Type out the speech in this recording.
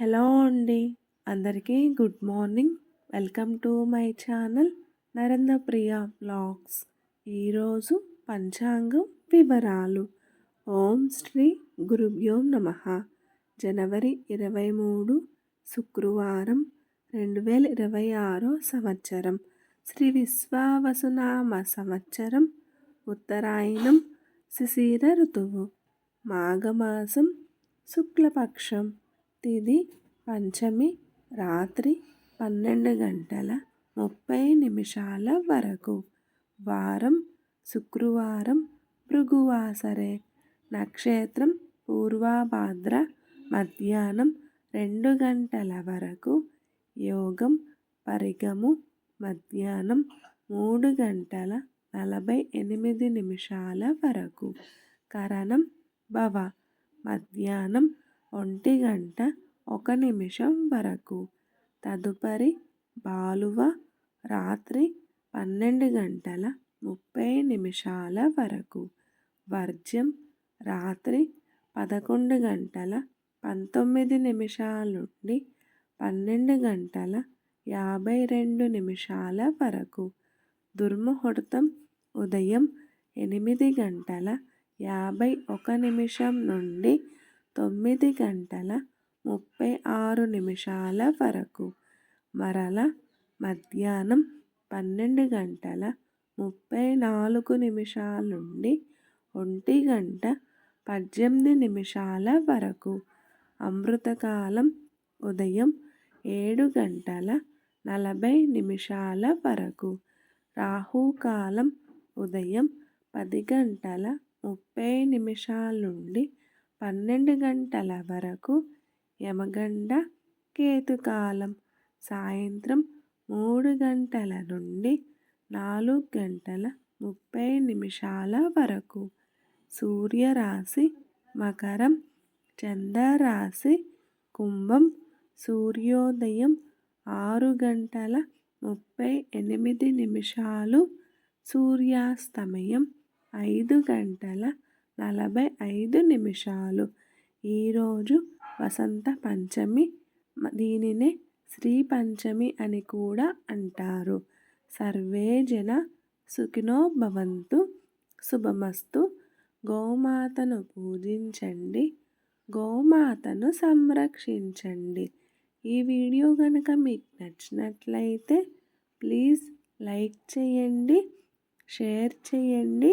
Hello అండి. అందరికీ good morning. Welcome to my channel Narendra Priya blogs ఈరోజు పంచాంగం వివరాలు. ఓం శ్రీ గురుభ్యో నమ. జనవరి ఇరవై మూడు శుక్రవారం రెండు వేల ఇరవై ఆరో సంవత్సరం. శ్రీ విశ్వావసునామ సంవత్సరం ఉత్తరాయణం శిశిర ఋతువు మాఘమాసం శుక్లపక్షం. తిది పంచమి రాత్రి పన్నెండు గంటల ముప్పై నిమిషాల వరకు. వారం శుక్రవారం భృగువాసరే. నక్షత్రం పూర్వాభాద్ర మధ్యాహ్నం రెండు గంటల వరకు. యోగం పరిగము మధ్యాహ్నం మూడు గంటల నలభై ఎనిమిది నిమిషాల వరకు. కరణం భవ. మధ్యాహ్నం ఒంటి గంట ఒక నిమిషం వరకు. తదుపరి బాలువ రాత్రి పన్నెండు గంటల ముప్పై నిమిషాల వరకు. వర్జ్యం రాత్రి పదకొండు గంటల పంతొమ్మిది నిమిషాల నుండి పన్నెండు గంటల యాభై రెండు నిమిషాల వరకు. దుర్ముహూర్తం ఉదయం ఎనిమిది గంటల యాభై ఒక నిమిషం నుండి తొమ్మిది గంటల ముప్పై ఆరు నిమిషాల వరకు. మరల మధ్యాహ్నం పన్నెండు గంటల ముప్పై నాలుగు నిమిషాల నుండి ఒంటి గంట పద్దెనిమిది నిమిషాల వరకు. అమృతకాలం ఉదయం ఏడు గంటల నలభై నిమిషాల వరకు. రాహుకాలం ఉదయం పది గంటల ముప్పై నిమిషాల నుండి పన్నెండు గంటల వరకు యమగండ కేతుకాలం. సాయంత్రం మూడు గంటల నుండి నాలుగు గంటల ముప్పై నిమిషాల వరకు సూర్యరాశి మకరం చంద్రరాశి కుంభం సూర్యోదయం ఆరు గంటల ముప్పై ఎనిమిది నిమిషాలు సూర్యాస్తమయం ఐదు గంటల నలభై ఐదు నిమిషాలు ఈరోజు వసంత పంచమి దీనినే శ్రీ పంచమి అని కూడా అంటారు. సర్వే జన సుఖినో భవంతు శుభమస్తు. గోమాతను పూజించండి గోమాతను సంరక్షించండి. ఈ వీడియో కనుక మీకు నచ్చినట్లయితే ప్లీజ్ లైక్ చేయండి షేర్ చేయండి.